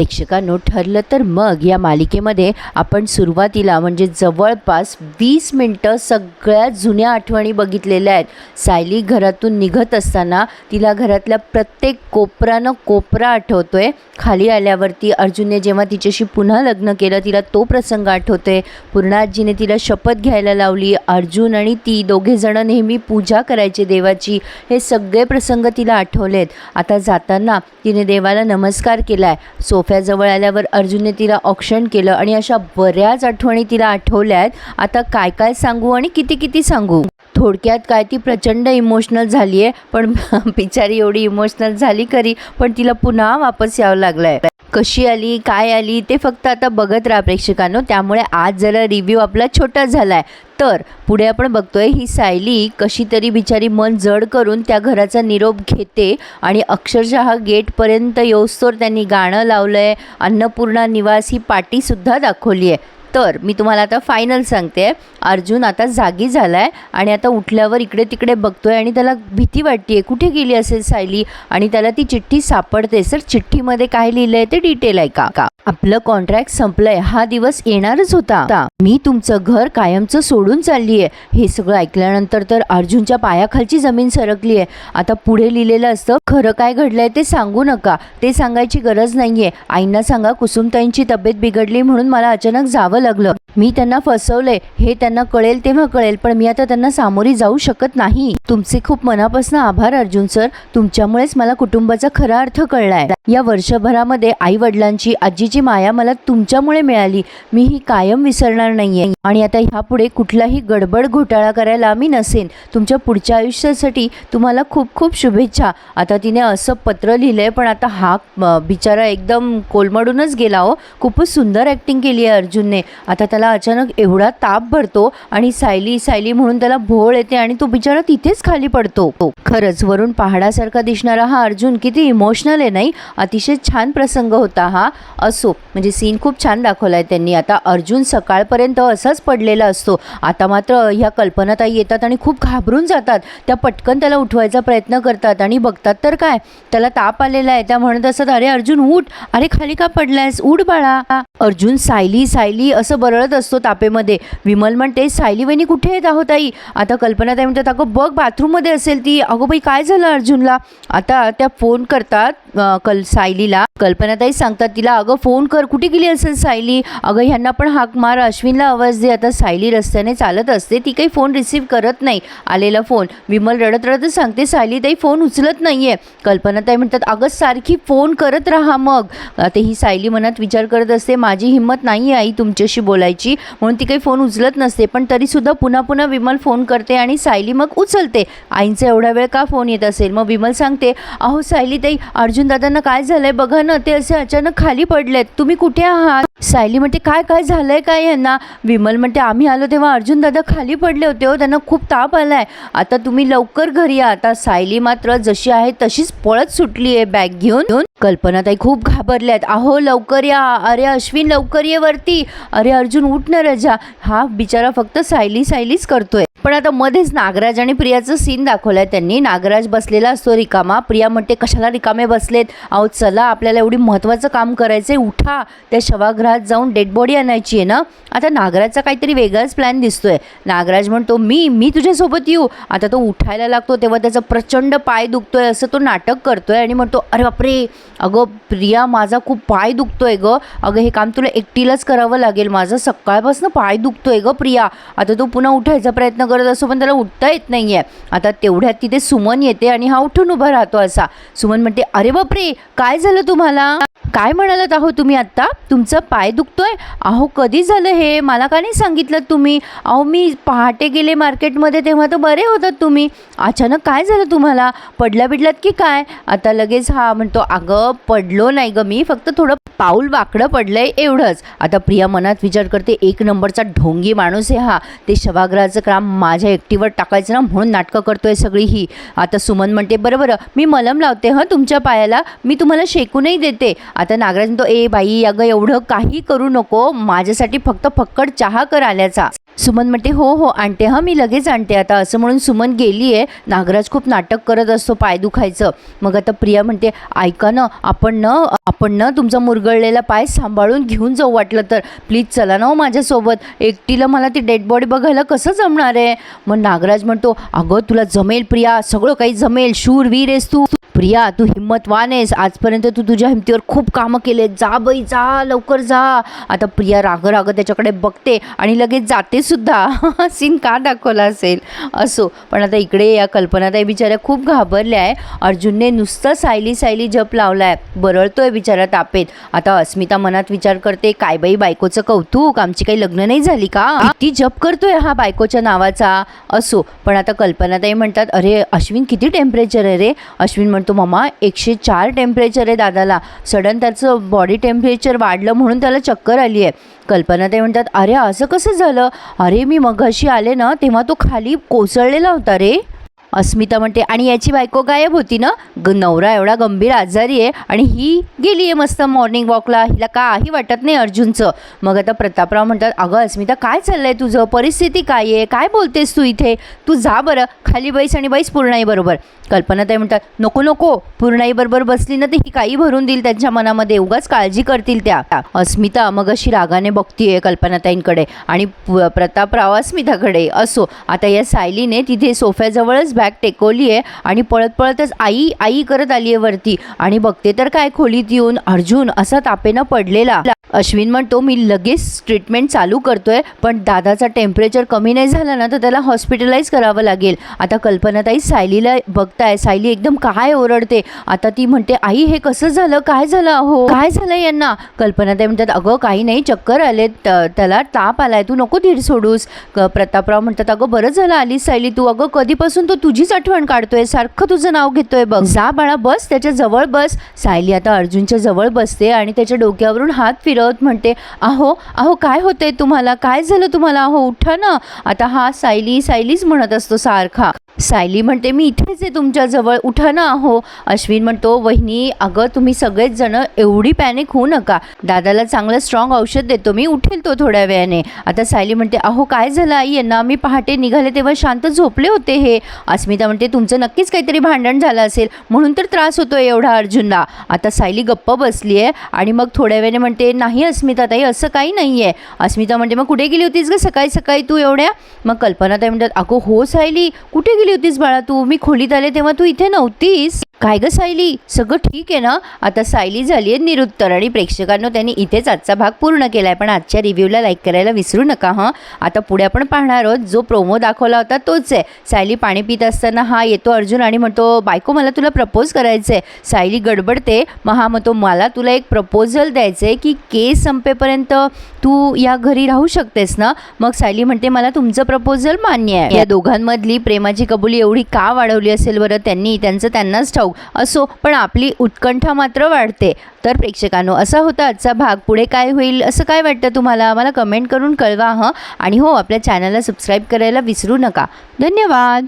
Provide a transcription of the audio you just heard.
प्रेक्षकांनो ठरलं तर मग या मालिकेमध्ये आपण सुरुवातीला म्हणजे जवळपास वीस मिनटं सगळ्या जुन्या आठवणी बघितलेल्या आहेत. सायली घरातून निघत असताना तिला घरातल्या प्रत्येक कोपरानं कोपरा आठवतो आहे खाली आल्यावरती अर्जुनने जेव्हा तिच्याशी पुन्हा लग्न केलं तिला तो प्रसंग आठवतो आहे पूर्णाजीने तिला शपथ घ्यायला लावली. अर्जुन आणि ती दोघेजणं नेहमी पूजा करायचे देवाची. हे सगळे प्रसंग तिला आठवलेत. आता जाताना तिने देवाला नमस्कार केला आहे सोफ सोफ्याजवळ आल्यावर अर्जुनने तिला औक्षण केलं आणि अशा बऱ्याच आठवणी तिला आठवल्या आहेत आता काय काय सांगू आणि किती किती सांगू? थोडक्यात काय ती प्रचंड इमोशनल झाली आहे पण बिचारी एवढी इमोशनल झाली खरी. पण तिला पुन्हा वापस यावं लागलं आहे कशी आली काय आली ते फक्त आता बघत राहा प्रेक्षकांनो. त्यामुळे आज जरा रिव्ह्यू आपला छोटा झाला आहे तर पुढे आपण बघतोय ही सायली कशी तरी बिचारी मन जड करून त्या घराचा निरोप घेते आणि अक्षरशः गेटपर्यंत येऊस्तोर त्यांनी गाणं लावलं आहे अन्नपूर्णा निवास ही पाटीसुद्धा दाखवली आहे तर मी तुम्हाला आता फायनल सांगते. अर्जुन आता जागी झाला आहे आणि आता उठल्यावर इकडे तिकडे बघतोय आणि त्याला भीती वाटते कुठे गेली असेल सायली? आणि त्याला ती चिठ्ठी सापडते. सर चिठ्ठीमध्ये काय लिहिलं आहे ते डिटेल आहे का? का? आपलं कॉन्ट्रॅक्ट संपलंय. हा दिवस येणारच होता. मी तुमचं घर कायमचं सोडून चालली आहे हे सगळं ऐकल्यानंतर तर अर्जुनच्या पायाखालची जमीन सरकली आहे आता पुढे लिहिलेलं असतं खरं काय घडलंय ते सांगू नका. ते सांगायची गरज नाहीये. आईंना सांगा कुसुमताईंची तब्येत बिघडली म्हणून मला अचानक जावं लागलं. मी त्यांना फसवलंय हे त्यांना कळेल तेव्हा कळेल पण मी आता त्यांना सामोरी जाऊ शकत नाही. तुमचे खूप मनापासून आभार अर्जुन सर. तुमच्यामुळेच मला कुटुंबाचा खरा अर्थ कळलाय. या वर्षभरामध्ये आई वडिलांची आजीची माया मला तुमच्यामुळे मिळाली. मी ही कायम विसरणार नाहीये. आणि आता ह्यापुढे कुठलाही गडबड घोटाळा करायला मी नसेन. तुमच्या पुढच्या आयुष्यासाठी तुम्हाला खूप खूप शुभेच्छा. आता तिने असं पत्र लिहिलंय पण आता हा बिचारा एकदम कोलमडूनच गेला हो. खूपच सुंदर ॲक्टिंग केली आहे अर्जुनने. आता त्याला अचानक एवढा ताप भरतो आणि सायली सायली म्हणून त्याला भोळ येते आणि तो बिचारा तिथेच खाली पडतो. खरंच वरून पहाडासारखा दिसणारा हा अर्जुन किती इमोशनल आहे नाही? अतिशय छान प्रसंग होता हा. असो म्हणजे सीन खूप छान दाखवलाय त्यांनी. आता अर्जुन सकाळपर्यंत असाच पडलेला असतो. आता मात्र ह्या कल्पनाताई येतात आणि खूप घाबरून जातात. त्या पटकन त्याला उठवायचा प्रयत्न करतात आणि बघतात तर काय? त्याला ताप आलेला आहे. त्या म्हणत असतात अरे अर्जुन उठ. अरे खाली का पडलायस? उठ बाळा. अर्जुन सायली सायली असं बरळत असतो तापेमध्ये. विमल म्हणते सायली वहिनी कुठे येत आहोत ताई? आता कल्पनाताई म्हणतात अगं बघ बाथरूममध्ये असेल ती अगो बाई काय झालं अर्जुनला? आता त्या फोन करतात कल सायलीला. कल्पनाताई सांगतात तिला अगं फोन कर कुठे गेली असेल सायली? अगं ह्यांना पण हाक मार अश्विनला आवाज दे आता सायली रस्त्याने चालत असते ती काही फोन रिसीव करत नाही आलेला फोन. विमल रडत रडतच सांगते सायली ताई फोन उचलत नाही आहे कल्पनाताई म्हणतात अगं सारखी फोन करत राहा मग. आता ही सायली मनात विचार करत असते माझी हिंमत नाही आई तुमच्याशी बोलायची. म्हणून ती काही फोन उचलत नसते पण तरीसुद्धा पुन्हा पुन्हा विमल फोन करते आणि सायली मग उचलते. आईंचा एवढा वेळ का फोन येत असेल? मग विमल सांगते अहो सायली ताई अर्जुन दादांना काय झालंय? बघा ना ते असे अचानक खाली पडलेत. तुम्ही कुठे आहात? सायली म्हणते काय काय झालंय काय यांना? विमल म्हणते आम्ही आलो तेव्हा अर्जुन दादा खाली पडले होते हो त्यांना खूप ताप आलाय. आता तुम्ही लवकर घरी या. आता सायली मात्र जशी आहे तशीच पळत सुटली आहे बॅग घेऊन. घेऊन कल्पनाताई खूप घाबरल्यात. अहो लवकर या. अरे अश्विन लवकर ये वरती. अरे अर्जुन उठ ना रजा. हा बिचारा फक्त सायली सायलीच करतोय. पण आता मध्येच नागराज आणि प्रियाचं सीन दाखवलंय त्यांनी. नागराज बसलेला असतो रिकामा. प्रिया म्हणते कशाला रिकामे बसलेत? अहो चला आपल्याला एवढी महत्त्वाचं काम करायचं आहे उठा. त्या शवागृहात जाऊन डेड बॉडी आणायची आहे ना? आता नागराजचा काहीतरी वेगळाच प्लॅन दिसतोय. नागराज म्हणतो मी मी तुझ्यासोबत येऊ. आता तो उठायला लागतो तेव्हा त्याचा प्रचंड पाय दुखतोय. असं तो नाटक करतोय आणि म्हणतो अरे बापरे! अगं प्रिया माझा खूप पाय दुखतोय गं. अगं हे काम तुला एकटीलाच करावं लागेल माझं. सकाळपासून पाय दुखतोय गं प्रिया. आता तो पुन्हा उठायचा प्रयत्न करत असतो पण त्याला उठता येत नाही आहे आता तेवढ्यात तिथे सुमन येते आणि हा उठून उभा राहतो असा. सुमन म्हणते अरे बापरे काय झालं तुम्हाला? काय म्हणालात आहो तुम्ही आत्ता? तुमचा पाय दुखतोय? अहो कधी झालं हे? मला का नाही सांगितलं तुम्ही? अहो मी पहाटे गेले मार्केटमध्ये तेव्हा तर बरे होतात तुम्ही. अचानक काय झालं तुम्हाला? पडल्या बिडल्यात की काय? आता लगेच हा म्हणतो अगं पडलो नाही ग मी फक्त थोडं पाऊल वाकडं पडलंय एवढंच. आता प्रिया मनात विचार करते एक नंबरचा ढोंगी माणूस आहे हा. ते शवाग्रहाचं काम माझ्या एकटीवर टाकायचं ना म्हणून नाटकं करतोय सगळी ही. आता सुमन म्हणते बरं बरं मी मलम लावते हं तुमच्या पायाला? मी तुम्हाला शेकूनही देते. आता नागराज म्हणतो ए बाई अगं एवढं काही करू नको. माझ्यासाठी फक्त फक्कड चहा कर आल्याचा. सुमन म्हणते हो हो आणते. हां मी लगेच आणते आता. असं म्हणून सुमन गेली आहे नागराज खूप नाटक करत असतो पाय दुखायचं. मग आता प्रिया म्हणते ऐका ना आपण न आपण ना तुमचा मुरगळलेला पाय सांभाळून घेऊन जाऊ वाटलं तर. प्लीज चला ना हो माझ्यासोबत. एकटीला मला ती डेड बॉडी बघायला कसं जमणार आहे? मग नागराज म्हणतो अगं तुला जमेल प्रिया. सगळं काही जमेल. शूरवीर आहेस तू. प्रिया तू हिंमतवान आहेस. आजपर्यंत तू तुझ्या हिमतीवर खूप कामं केले जा बाई जा लवकर जा. आता प्रिया राग राग त्याच्याकडे बघते आणि लगेच जाते सुद्धा. सीन का दाखवला असेल? असो. पण आता इकडे या कल्पनाताई बिचाऱ्या खूप घाबरल्या आहे. अर्जुनने नुसतं सायली सायली जप लावलाय. बरळतोय बिचारा तापेत. आता अस्मिता मनात विचार करते काय बाई बायकोचं कौतुक? आमची काही लग्न नाही झाली का? ती जप करतोय हा बायकोच्या नावाचा. असो. पण आता कल्पनाताई म्हणतात अरे अश्विन किती टेम्परेचर आहे रे? अश्विन म्हणतो मम्मा एकशे चार टेम्परेचर आहे दादाला. सडन त्याचं बॉडी टेम्परेचर वाढलं म्हणून त्याला चक्कर आली आहे कल्पना ते म्हणतात अरे असं कसं झालं? अरे मी मघाशी आले ना तेव्हा तो खाली कोसळलेला होता रे. अस्मिता म्हणते आणि याची बायको गायब होती ना? ग नवरा एवढा गंभीर आजारी आहे आणि ही गेली आहे मस्त मॉर्निंग वॉकला हिला काही वाटत नाही अर्जुनचं. मग आता प्रतापराव म्हणतात अगं अस्मिता काय चाललंय तुझं? परिस्थिती काय आहे? काय बोलतेस तू इथे? तू जा बरं. खाली बैस आणि बैस पूर्णाई बरोबर. कल्पना ताई म्हणतात नको नको. पूर्णाई बरोबर बसली ना तर ही काही भरून देईल त्यांच्या मनामध्ये. उगाच काळजी करतील त्या. अस्मिता मग अशी रागाने बघतीये कल्पनाताईंकडे आणि प्रतापराव अस्मिताकडे. असो. आता या सायलीने तिथे सोफ्याजवळच बॅग टेकवली आहे आणि पळत पळतच आई आई करत आली आहे वरती. आणि बघते तर काय खोलीत येऊन अर्जुन असा तापेनं पडलेला. अश्विन म्हणतो मी लगेच ट्रीटमेंट चालू करतोय पण दादाचा टेम्परेचर कमी नाही झाला ना तर त्याला हॉस्पिटलाइज करावं लागेल. आता कल्पनाताई सायलीला बघताय सायली एकदम काय ओरडते. आता ती म्हणते आई हे कसं झालं? काय झालं अहो? काय झालं यांना? कल्पनाताई म्हणतात अगं काही नाही चक्कर आले त- त्याला ताप आलाय. तू नको धीर सोडूस. प्रतापराव म्हणतात अगं बरं झालं आलीस सायली तू. अगं कधीपासून तो तुझीच आठवण काढतोय सारखं तुझं नाव घेतोय. बघ जा बाळा बस त्याच्याजवळ बस. सायली आता अर्जुनच्या जवळ बसते आणि त्याच्या डोक्यावरून हात फिरवत म्हणते अहो अहो काय होतंय तुम्हाला? काय झालं तुम्हाला? अहो उठा ना. आता हा सायली सायलीच म्हणत असतो सारखा. सायली म्हणते मी इथेच आहे तुमच्याजवळ उठा ना अहो. अश्विन म्हणतो वहिनी अगं तुम्ही सगळेच जण एवढी पॅनिक होऊ नका. दादाला चांगलं स्ट्रॉंग औषध देतो मी उठेल तो थोड्या वेळाने. आता सायली म्हणते अहो काय झालं आई? यांना मी पहाटे निघाले तेव्हा शांत झोपले होते हे. अस्मिता म्हणते तुमचं नक्कीच काहीतरी भांडण झालं असेल म्हणून तर त्रास होतो एवढा अर्जुनला. आता सायली गप्प बसली आहे आणि मग थोड्या वेळाने म्हणते नाही अस्मिता ताई असं काही नाही आहे अस्मिता म्हणते मग कुठे गेली होतीस ग सकाळी सकाळी तू एवढ्या? मग कल्पना ताई म्हणतात अगो हो सायली कुठे गेली होतीस बाळा तू? मी खोलीत आले तेव्हा तू इथे नव्हतीस. काय गं सायली? सगळं ठीक आहे ना? आता सायली झाली आहे निरुत्तर आणि प्रेक्षकांनो त्यांनी इथेच आजचा भाग पूर्ण केला आहे पण आजच्या रिव्ह्यूला लाईक करायला विसरू नका हां? आता पुढे आपण पाहणार आहोत. जो प्रोमो दाखवला होता तोच आहे. सायली पाणी पित असताना हा येतो अर्जुन आणि म्हणतो बायको मला तुला प्रपोज करायचं आहे सायली गडबडते. मग हा म्हणतो मला तुला एक प्रपोजल द्यायचं आहे की केस संपेपर्यंत तू या घरी राहू शकतेस ना? मग सायली म्हणते मला तुमचं प्रपोजल मान्य आहे. या दोघांमधली प्रेमाची कबुली एवढी का वाढवली असेल बरं? त्यांनी त्यांचं त्यांनाच ठाऊ ठाऊक असो पण आपली उत्कंठा मात्र वाढते. तर प्रेक्षकांनो असा होता आजचा भाग. पुढे काय होईल असं काय वाटतं तुम्हाला? आम्हाला कमेंट करून कळवा हं? आणि हो आपल्या चॅनलला सबस्क्राईब करायला विसरू नका. धन्यवाद!